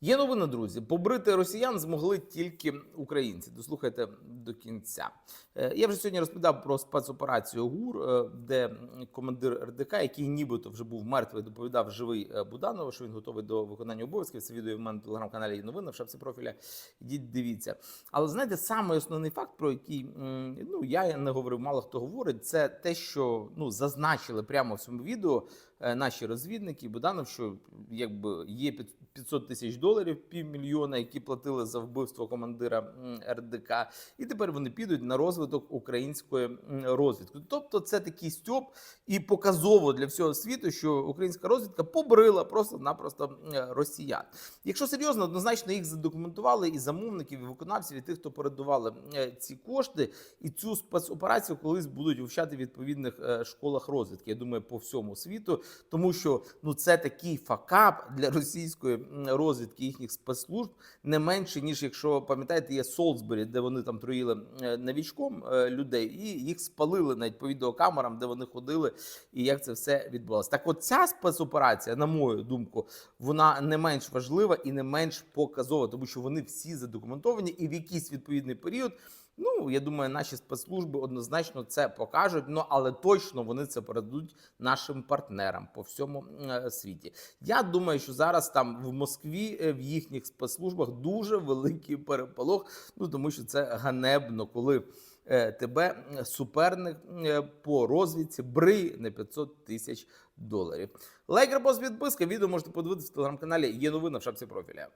Є новина, друзі. Побрити росіян змогли тільки українці. Дослухайте до кінця. Е, Я вже сьогодні розповідав про спецоперацію ГУР, е, де командир РДК, який нібито вже був мертвий, доповідав живий е, Буданова, що він готовий до виконання обов'язків. Це відео в мене в телеграм-каналі є новина в шапці профіля. Ідіть, дивіться. Але знаєте, самий основний факт, про який ну я не говорив, мало хто говорить, це те, що ну зазначили прямо в цьому відео наші розвідники. Буданов, що якби є під- 500 тисяч доларів, півмільйона, які платили за вбивство командира РДК, і тепер вони підуть на розвиток української розвідки. Тобто, це такий стьоп і показово для всього світу, що українська розвідка побрила просто-напросто росіян. Якщо серйозно, однозначно їх задокументували і замовників, і виконавців, і тих, хто передавали е, ці кошти, і цю спецоперацію колись будуть вивчати в відповідних е, школах розвідки. Я думаю, по всьому світу, тому що ну це такий факап для російської м, розвідки їхніх спецслужб не менше ніж якщо пам'ятаєте, є Солсбері, де вони там троїли е, новічком е, людей, і їх спалили навіть по відеокамерам, де вони ходили, і як це все відбувалося. Так, от ця спецоперація, на мою думку, вона не менш важлива і не менш показова, тому що вони всі задокументовані, і в якийсь відповідний період. Ну, я думаю, наші спецслужби однозначно це покажуть. Ну але точно вони це передадуть нашим партнерам по всьому е, світі. Я думаю, що зараз там в Москві в їхніх спецслужбах дуже великий переполох. Ну тому що це ганебно, коли е, тебе е, суперник е, по розвідці бриє на 500 тисяч доларів. Лайк, репост, відписка. Відео можете подивитися в телеграм-каналі. Є новина в шапці профіля.